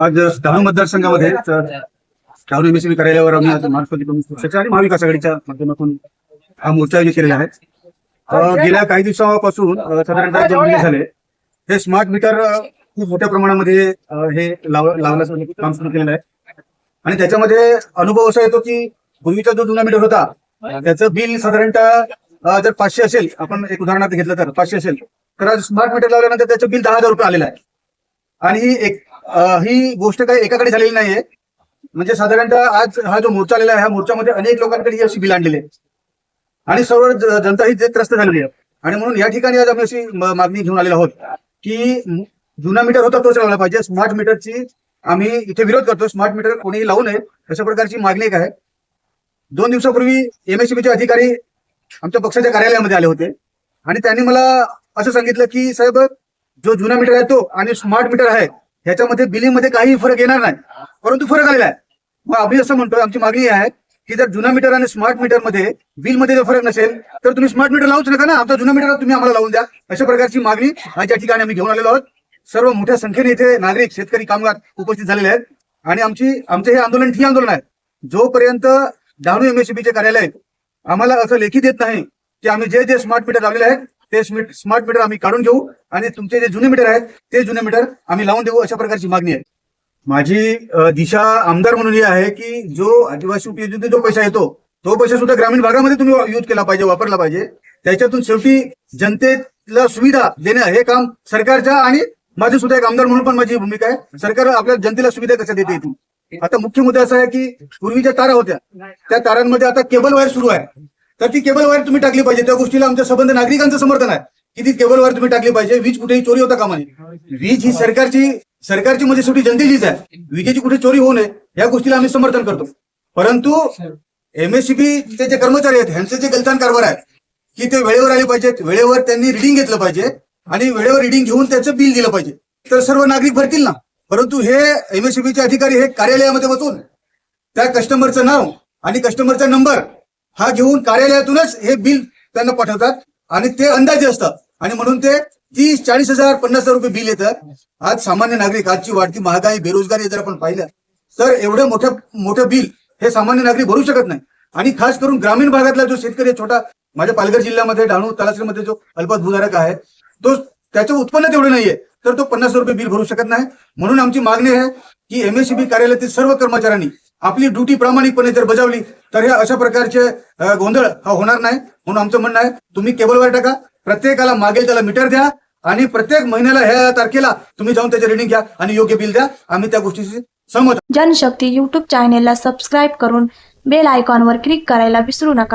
आज डहाणू मतदारसंघामध्ये तर डहाणू एमएससीबी कार्यालयावर आम्ही आज महाराष्ट्र पक्षाच्या आणि महाविकास आघाडीच्या माध्यमातून हा मोर्चा आयोजित केलेला आहे. गेल्या काही दिवसापासून साधारणतः झाले. हे स्मार्ट मीटर खूप मोठ्या प्रमाणामध्ये हे लावण्याचं म्हणजे काम सुरू केलेलं आहे. आणि त्याच्यामध्ये अनुभव असा येतो की पूर्वीचा जो जुना मीटर होता त्याचं बिल साधारणतः जर पाचशे असेल आपण एक उदाहरणार्थ घेतलं तर पाचशे असेल तर आज स्मार्ट मीटर लावल्यानंतर त्याचं बिल दहा हजार रुपये आलेलं आहे. आणि एक ही गोष्ट काही एकाकडे झालेली नाहीये. म्हणजे साधारणतः आज हा जो मोर्चा आलेला आहे ह्या मोर्चामध्ये अनेक लोकांकडे ही अशी बिल आणलेली आहे आणि सर्व जनता ही त्रस्त झालेली आहे. आणि म्हणून या ठिकाणी आज आम्ही अशी मागणी घेऊन आलेलो आहोत की जुना मीटर होता तोच लावला पाहिजे. स्मार्ट मीटरची आम्ही इथे विरोध करतो स्मार्ट मीटर कोणीही लावू नये अशा प्रकारची मागणी एक आहे. दोन दिवसापूर्वी एमएससीबीचे अधिकारी आमच्या पक्षाच्या कार्यालयामध्ये आले होते. आणि त्यांनी मला असं सांगितलं की साहेब जो जुना मीटर आहे तो आणि स्मार्ट मीटर आहे ह्याच्यामध्ये बिलिंगमध्ये काही फरक येणार नाही. परंतु फरक आलेला आहे. मग आम्ही असं म्हणतोय आमची मागणी आहे की जर जुना मीटर आणि स्मार्ट मीटरमध्ये बिलमध्ये जर फरक नसेल तर तुम्ही स्मार्ट मीटर लावूच नका ना. आमचा जुना मीटर तुम्ही आम्हाला लावून द्या. अशा प्रकारची मागणी आज या ठिकाणी आम्ही घेऊन आलेलो आहोत. सर्व मोठ्या संख्येने इथे नागरिक शेतकरी कामगार उपस्थित झालेले आहेत. आणि आमची आमचे हे आंदोलन ठीक आंदोलन आहे. जोपर्यंत डहाणू एमएससीबीचे कार्यालय आम्हाला असं लेखी देत नाही की आम्ही जे जे स्मार्ट मीटर लावलेले आहेत ते स्मार्ट मीटर आम्ही काढून घेऊ आणि तुमचे जे जुने मीटर आहेत ते जुने मीटर आम्ही लावून देऊ अशा प्रकारची मागणी आहे. माझी दिशा आमदार म्हणून ही आहे की जो आदिवासी उपयोजनेतून जो पैसा येतो तो पैसा सुद्धा ग्रामीण भागामध्ये तुम्ही यूज केला पाहिजे वापरला पाहिजे. त्याच्यातून शेवटी जनतेला सुविधा देणं हे काम सरकारच्या आणि माझी सुद्धा एक आमदार म्हणून पण माझी भूमिका आहे. सरकार आपल्या जनतेला सुविधा कशा देते इथून? आता मुख्य मुद्दा असा आहे की पूर्वीच्या तारा होत्या. त्या तारांमध्ये आता केबल वायर सुरू आहे. तर ती केबल वायर तुम्ही टाकली पाहिजे. त्या गोष्टीला आमच्या संबंध नागरिकांचं समर्थन आहे. की ती केबल वायर तुम्ही टाकली पाहिजे? वीज कुठेही चोरी होता कामा नये. वीज ही सरकारची सरकारची म्हणजे शेवटी जनतेचीच आहे. विजेची कुठे चोरी होऊ नये या गोष्टीला आम्ही समर्थन करतो. परंतु एमएससीबीचे जे कर्मचारी आहेत ह्यांचे जे गलतान कारभार आहे की ते वेळेवर आले पाहिजेत वेळेवर त्यांनी रिडिंग घेतलं पाहिजे आणि वेळेवर रिडिंग घेऊन त्याचं बिल दिलं पाहिजे. तर सर्व नागरिक भरतील ना? परंतु हे एमएससीबीचे अधिकारी हे कार्यालयामध्ये बसून त्या कस्टमरचं नाव आणि कस्टमरचा नंबर हा घेऊन कार्यालयातूनच हे बिल त्यांना पाठवतात आणि ते अंदाजे असतात. आणि म्हणून ते तीस चाळीस हजार पन्नास हजार रुपये बिल येतात. आज सामान्य नागरिक आजची वाढती महागाई बेरोजगारी जर आपण पाहिलं तर एवढं मोठं मोठं बिल हे सामान्य नागरिक भरू शकत नाही. आणि खास करून ग्रामीण भागातला जो शेतकरी छोटा माझ्या पालघर जिल्ह्यामध्ये डाणू तलासरीमध्ये जो अल्पात भूधारक आहे तो त्याचं उत्पन्न तेवढं नाहीये तर तो पन्नास रुपये बिल भरू शकत नाही. म्हणून आमची मागणी आहे की एमएससीबी कार्यालयातील सर्व कर्मचाऱ्यांनी आपली ड्युटी प्रामाणिकपणे जर बजावली तर हे अशा प्रकारचे गोंधळ हा होणार नाही म्हणून आमचं म्हणणं आहे तुम्ही केबलवर टाका प्रत्येकाला मागेल त्याला मीटर द्या आणि प्रत्येक महिन्याला ह्या तारखेला तुम्ही जाऊन त्याचे रिडिंग घ्या आणि योग्य बिल द्या. आम्ही त्या गोष्टीशी सहमत जनशक्ती युट्यूब चॅनेलला सबस्क्राईब करून बेल आयकॉनवर क्लिक करायला विसरू नका.